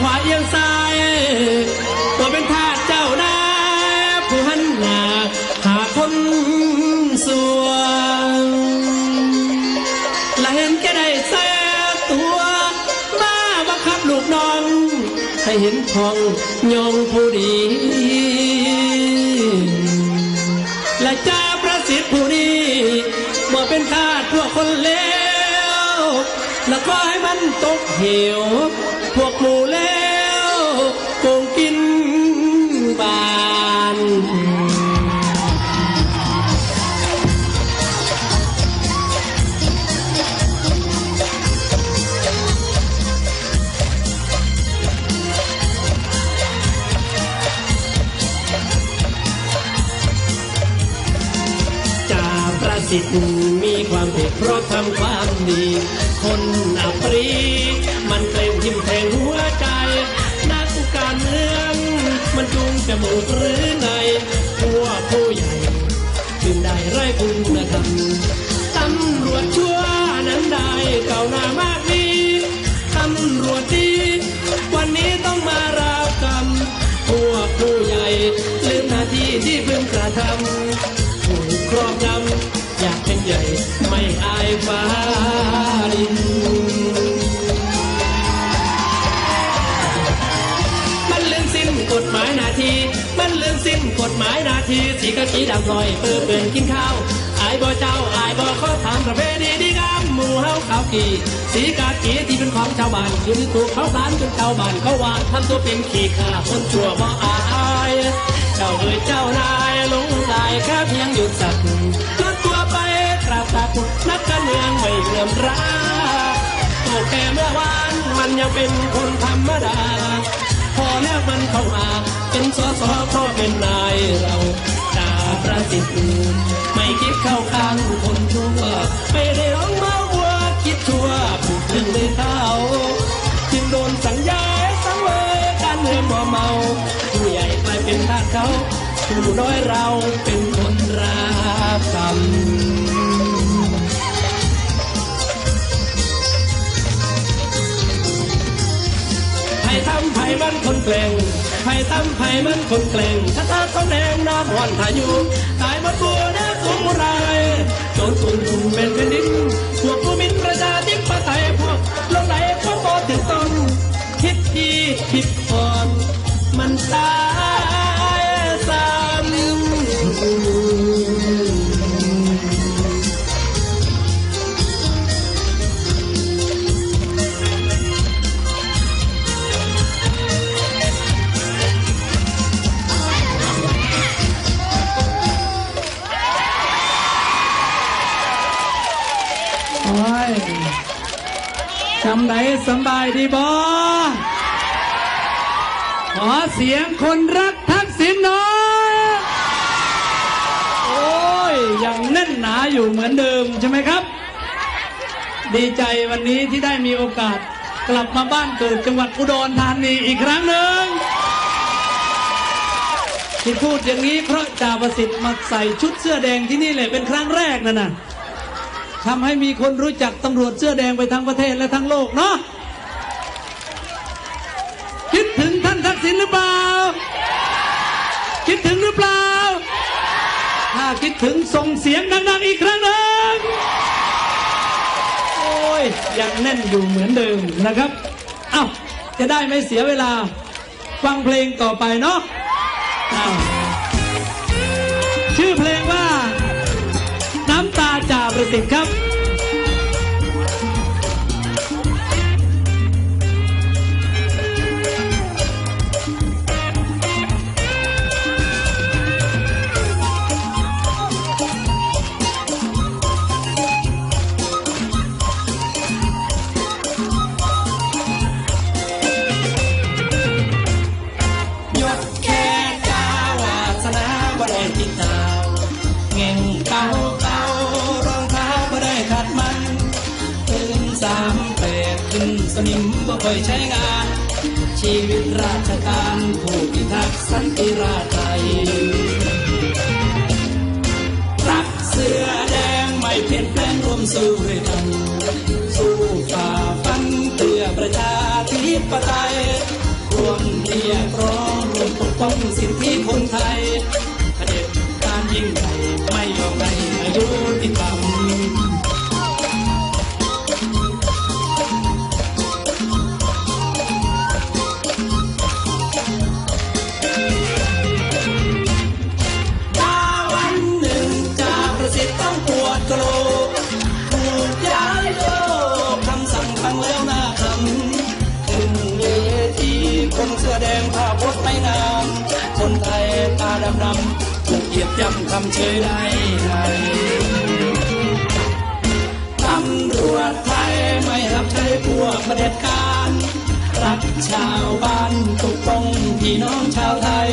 ขวาเอียงซ้ายตัวเป็นทาสเจ้านายผู้หันหน้าหาคนสวงและเห็นแก่ได้แซ่ตัวมาบังคับลูกน้อง ให้เห็นของยองผู้ดี และจ้าประสิทธิ์ผู้นี้บ่เป็นทาสพวกคนเลวแล้วก็ให้มันตกเหว พวกหมูเลวโกงกินบานจ่าประสิทธิ์มีความผิดเพราะทำความดี คนอัปรี มันจูงจมูกหรือไงพวกผู้ใหญ่จึงได้ไร้คุณธรรมตำรวจชั่วนั้นได้เก่าหน้ามากดีตำรวจดีวันนี้ต้องมารับกรรมพวกผู้ใหญ่ลืมหน้าที่ที่เพิ่งกระทำถูกครอบงำอยากเป็นใหญ่ไม่อายฟ้าดิน ดำลอยเปื้อเปื่อนกินข้าวอายบ่เจ้าอายบ่ข้อถามประเพณีดีงามหมู่เฮาขาวกีสีกากีที่เป็นของชาวบ้านยู่ในถูกเขาสารจนชาวบ้านเขาวางทำตัวเป็นขี้ข้าคนชั่วบ่อายเจ้าเอ๋ยเจ้านายลงลายแค่เพียงหยุดสักลดตัวไปกราบตักนักการเมืองไม่เลื่อมราโตแก่เมื่อวานมันยังเป็นคนธรรมดา พอแล้วมันเข้ามาเป็นสอสอเพราะเป็นนายเรา ดาประสิทธิ์ไม่คิดเข้าข้างคนชั่วไม่ได้ร้องมาวัวคิดชั่วผูกถึงเลยเท้าจึงโดนสั่งยายสังเวยการเมือเมาผู้ใหญ่กลายเป็นทาสเขาผู้น้อยเราเป็นคนรับกรรมไผ่ทำไผ่มันคนเกรง ไผ่ตั้มไผ่มันคนเกรงถ้าตาเขาแดงน้ำหอนทายุตายหมดบัวเนื้อสูงไรโจนตุนตุนเป็นแผ่นดินพวกผู้ จำไหนสบายดีบอขอเสียงคนรักทักษิณหน่อย โอ้ย ยังแน่นหนาอยู่เหมือนเดิมใช่ไหมครับ ดีใจวันนี้ที่ได้มีโอกาสกลับมาบ้านเกิดจังหวัดอุดรธานีอีกครั้งหนึ่งที่พูดอย่างนี้เพราะจ่าประสิทธิ์มาใส่ชุดเสื้อแดงที่นี่เลยเป็นครั้งแรกนั่นน่ะ ทำให้มีคนรู้จักตำรวจเสื้อแดงไปทั้งประเทศและทั้งโลกเนาะคิดถึงท่านทักษิณหรือเปล่า คิดถึงหรือเปล่า ถ้าคิดถึงส่งเสียงดังๆอีกครั้งหนึ่งโอ้ยยังแน่นอยู่เหมือนเดิมนะครับเอ้าจะได้ไม่เสียเวลา ฟังเพลงต่อไปเนาะอ้าวา นสนิมบ่ค่อยใช้งาน ชีวิตราชการผู้พิทักษ์สันติราษฎร์ไทยรักเสื้อแดงไม่เปลี่ยนแปลงร่วมสู้ด้วยกันสู้ฝ่าฟันเพื่อประชาธิปไตยรียกร้องรวมปกป้องสิทธิคนไทยเผด็จการยิ่งใหญ่ไม่ยอมให้อายุติธรรม ๆถูกเหยียบย่ำคำเชยได้ไงตำรวจไทยไม่รับใช้พวกประเด็จการ รักชาวบ้านปกป้องพี่น้องชาวไทย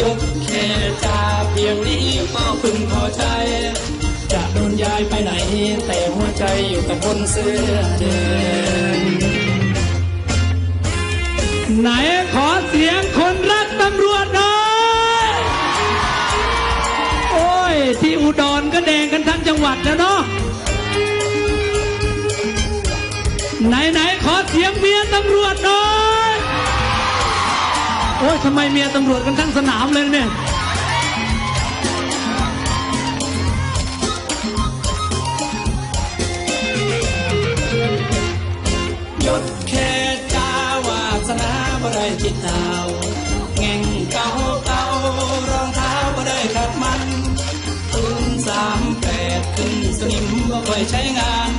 ยกแค่จาเพียงนี้ก็พึงพอใจ จะโดนย้ายไปไหน แต่หัวใจอยู่กับคนเสื้อแดงไหนขอเสียงคนรักตำรวจ จังหวัดแล้วเนาะไหนไหนขอเสียงเมียตำรวจหน่อย โอ้ยทำไมเมียตำรวจกันทั้งสนามเลยเนี่ย ยใช้งาน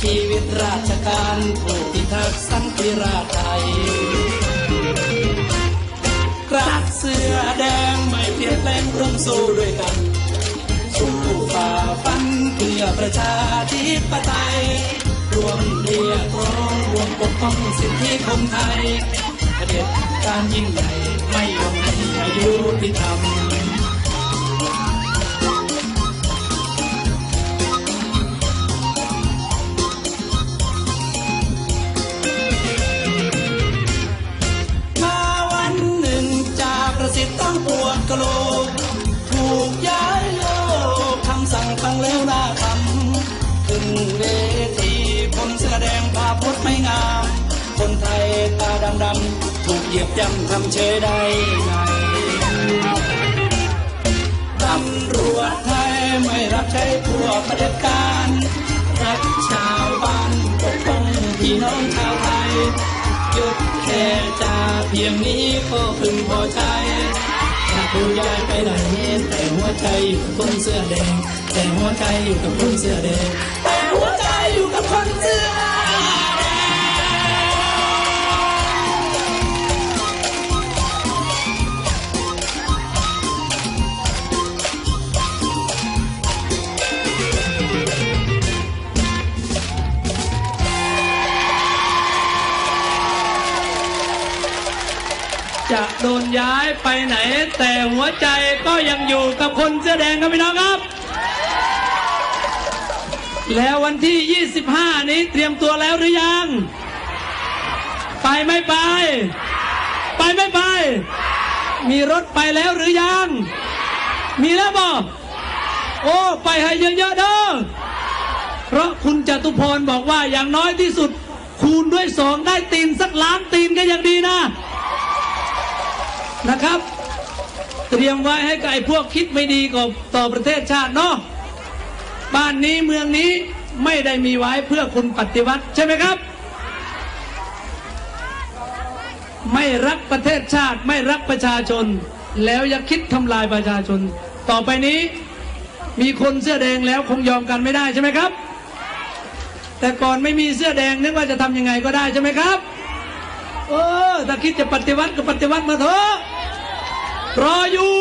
ชีวิตราชการผู้พิทักษ์สันติราษฎร์ไทยรักเสื้อแดงไม่เปลี่ยนแปลงร่วมสู้ด้วยกันสู้ฝ่าฟันเพื่อประชาธิปไตยรวมเรียกร้องรวมปกป้องสิทธิคนไทยเด็จการยิ่งใหญ่ไม่ยอมให้อายุติธรรม โลก ถูกย้ายโลกคำสั่งฟังแล้วหน้าคำขึ้นเวทีคนเสื้อแดงผ้าพดไม่งาม คนไทยตาดำดำถูกเหยียบย่ำทำเชยได้ไงตำรวจไทยไม่รับใช้พวกประเด็จการรักชาวบ้านปกป้องพี่น้องชาวไทยหยุดแค่จาเพียงนี้ก็พึงพอใจ ถ้าคุณย้ายไปไหนแต่หัวใจอยู่กับคนเสื้อแดง แต่หัวใจอยู่กับคนเสื้อแดง แต่หัวใจอยู่กับคนเสื้อ ไปไหน แต่หัวใจก็ยังอยู่กับคนเสื้อแดงครับพี่น้องครับ แล้ววันที่ 25 นี้เตรียมตัวแล้วหรือยัง ไปไม่ไป ไปไม่ไป มีรถไปแล้วหรือยัง มีแล้วบ่โอ้ ไปให้เยอะๆเด้อเพราะคุณจตุพรบอกว่าอย่างน้อยที่สุด คูณด้วยสองได้ตีนสักล้านตีนก็ยังดีนะ นะครับ เตรียมไว้ให้กับไอ้พวกคิดไม่ดีกับต่อประเทศชาติเนาะบ้านนี้เมืองนี้ไม่ได้มีไว้เพื่อคุณปฏิวัติใช่ไหมครับ ไม่รักประเทศชาติไม่รักประชาชน แล้วอย่าคิดทำลายประชาชน ต่อไปนี้มีคนเสื้อแดงแล้วคงยอมกันไม่ได้ใช่ไหมครับ แต่ก่อนไม่มีเสื้อแดงนึกว่าจะทำยังไงก็ได้ใช่ไหมครับเออถ้าคิดจะปฏิวัติก็ปฏิวัติมาเถอะ รออยู่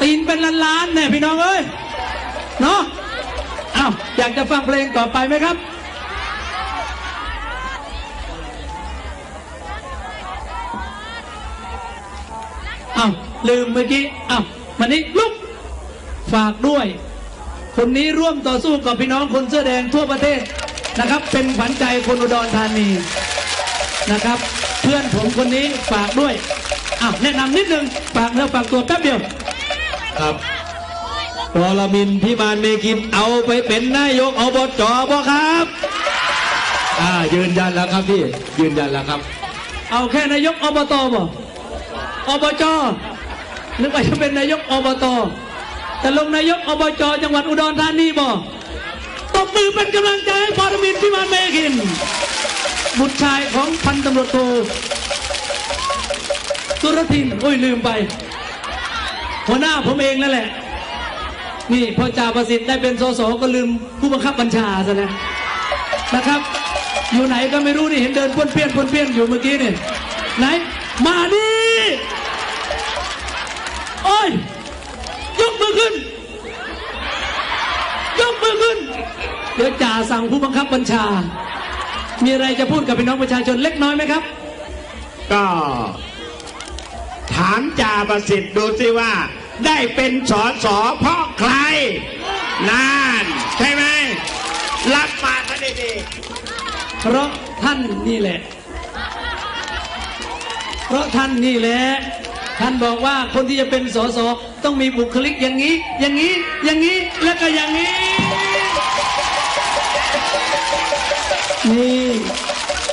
ตีนเป็นล้านๆเนี่ยพี่น้องเอ้ย เนาะอ้าวอยากจะฟังเพลงต่อไปไหมครับอ้าวลืมเมื่อกี้อ้าวมานี่ลุกฝากด้วย คนนี้ร่วมต่อสู้กับพี่น้องคนเสื้อแดงทั่วประเทศนะครับ เป็นขวัญใจคนอุดรธานีนะครับ เพื่อนผมคนนี้ฝากด้วย อ้าวแนะนำนิดนึงฝากเนื้อฝากตัวแป๊บเดียวครับวรมินทร์พิมานเมกินเอาไปเป็นนายกอบจบ่ครับ อ่ายืนยันแล้วครับพี่ยืนยันแล้วครับ เอาแค่นายกอบตบ่อบจนึกว่าจะเป็นนายกอบตแต่ลงนายกอบจจังหวัดอุดรธานีบ่ตบมือเป็นกำลังใจให้ปรมินทร์พิมานเมขิน บุตรชายของพันตำรวจโท สุรทินโอ้ยลืมไป หัวหน้าผมเองนั่นแหละ นี่พอจ่าประสิทธิ์ได้เป็นสสก็ลืมผู้บังคับบัญชาซะแล้วนะครับ อยู่ไหนก็ไม่รู้นี่เห็นเดินป้วนเปี้ยนป้วนเปี้ยนอยู่เมื่อกี้นี่ไหน มาดิโอ้ยยกมือขึ้น ยกมือขึ้น เดี๋ยวจ่าสั่งผู้บังคับบัญชา มีอะไรจะพูดกับพี่น้องประชาชนเล็กน้อยไหมครับก็ ถามจ่าประสิทธิ์ดูสิว่า ได้เป็นสอสอเพราะใครนานใช่ไหมรับมาซะดีเพราะท่านนี่แหละ เพราะท่านนี่แหละ ท่านบอกว่าคนที่จะเป็นสสต้องมีบุคลิกอย่างนี้ อย่างนี้ อย่างนี้ แล้วก็อย่างนี้ นี่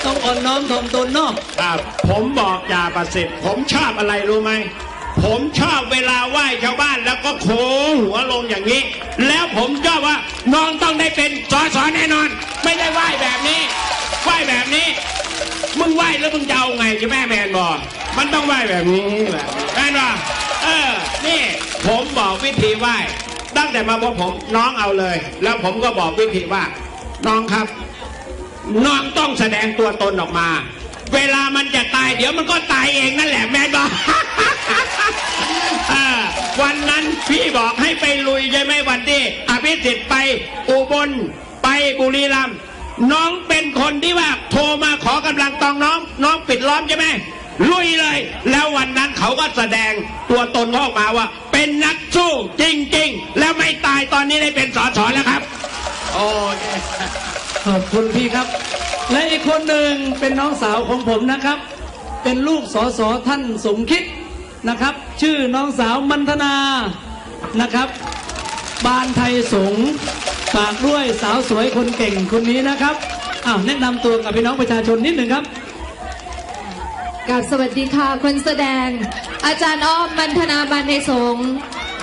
ต้องอ่อนน้อมถ่อมตนเนาะครับผมบอกจ่าประสิทธิ์ผมชอบอะไรรู้ไหมผมชอบเวลาไหว้ชาวบ้านแล้วก็โค้งหัวลงอย่างนี้ แล้วผมชอบว่า น้องต้องได้เป็นสอสอแน่นอน ไม่ได้ไหว้แบบนี้ไหว้แบบนี้ มึงไหว้แล้วมึงจะเอาไงใช่ไหมแมนบอมันต้องไหว้แบบนี้แบบแมนบอเออนี่ ผมบอกวิธีไหว้ตั้งแต่มาพบผมน้องเอาเลย แล้วผมก็บอกวิธีว่า น้องครับ น้องต้องแสดงตัวตนออกมา เวลามันจะตายเดี๋ยวมันก็ตายเองนั่นแหละแมนบอเออวันนั้นพี่บอกให้ไปลุยใช่ไหมวันที่อภิสิทธิ์ไปอุบลไปบุรีรัมย์น้องเป็นคนที่ว่าโทรมาขอกำลังตองน้อง น้องปิดล้อมใช่ไหมลุยเลย แล้ววันนั้นเขาก็แสดงตัวตนออกมาว่า เป็นนักสู้จริง ๆ แล้วไม่ตายตอนนี้ได้เป็นสอสอแล้วครับ โอ้ย ขอบคุณพี่ครับ และอีกคนหนึ่งเป็นน้องสาวของผมนะครับ เป็นลูกสอสอท่านสมคิดนะครับ ชื่อน้องสาวมันธนานะครับ บานไทยสงฝากด้วยสาวสวยคนเก่งคนนี้นะครับอ้าวแนะนำตัวกับพี่น้องประชาชนนิดหนึ่งครับกับสวัสดีค่ะคนแสดงอาจารย์อ้อมมันธนาบานในสง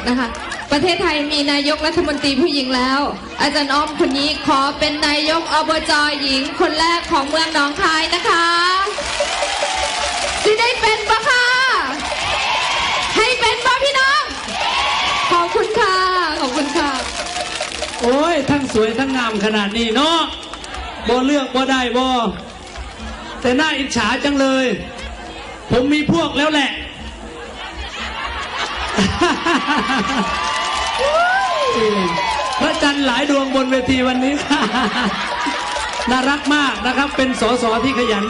นะคะ ประเทศไทยมีนายกรัฐมนตรีผู้หญิงแล้ว อาจารย์อ้อมคนนี้ขอเป็นนายกอบจหญิงคนแรกของเมืองหนองคายนะคะสิได้เป็นปะคะให้เป็นปะพี่น้อง ขอบคุณค่ะ ขอบคุณค่ะ โอ้ย ทั้งสวยทั้งงามขนาดนี้เนาะบ่เลือกบ่ได้บ่แต่น่าอิจฉาจังเลย ผมมีพวกแล้วแหละ พระจันทร์หลายดวงบนเวทีวันนี้น่ารักมากนะครับ เป็นสสที่ขยัน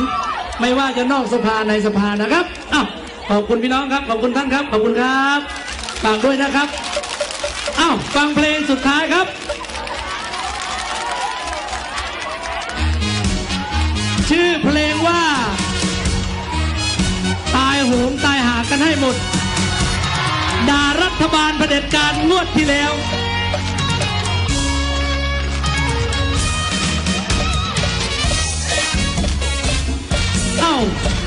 ไม่ว่าจะนอกสภาในสภานะครับอ้าวขอบคุณพี่น้องครับ ขอบคุณท่านครับ ขอบคุณครับฝากด้วยนะครับอ้าวฟังเพลงสุดท้ายครับ ชื่อเพลงว่า ตายโหงตายหากันให้หมด ด่ารัฐบาลเผด็จการงวดที่แล้ว เ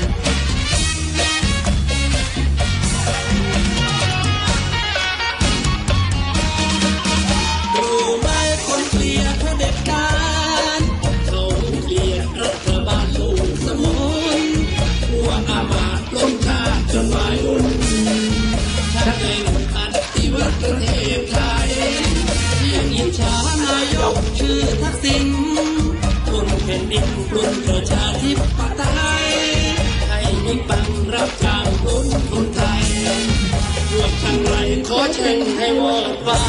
ขอเชิญ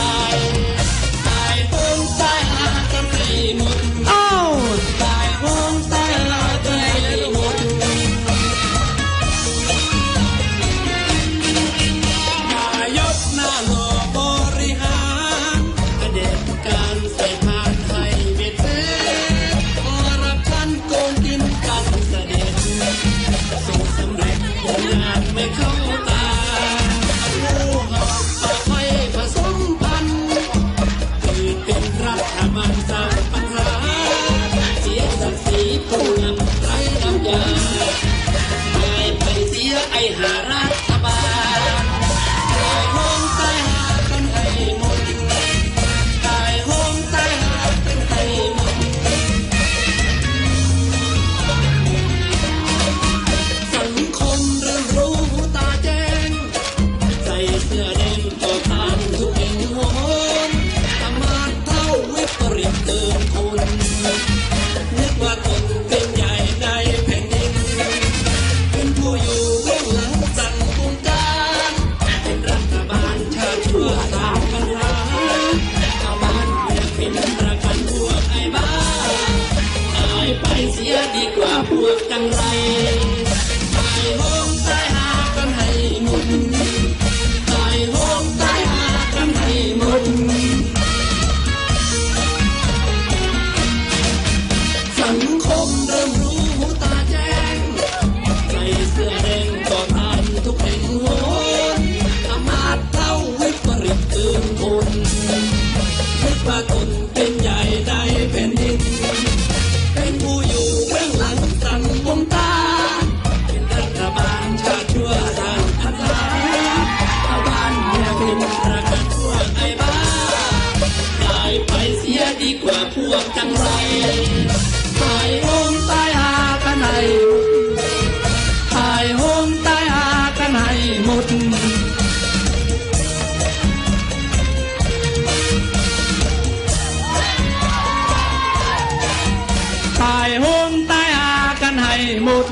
หมด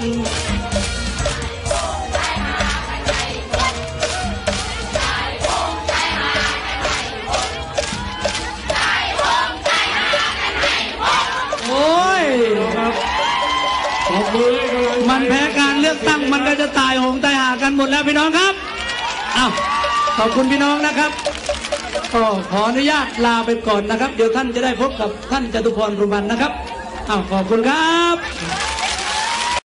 โอ้ยขอบมือให้กำลังใจมันแพ้การเลือกตั้งมันก็จะตายโหงตายหากันหมดแล้วพี่น้องครับอ้าวขอบคุณพี่น้องนะครับก็ขออนุญาตลาไปก่อนนะครับ เดี๋ยวท่านจะได้พบกับท่านจตุพรพรหมพันธ์นะครับอ้าวขอบคุณครับ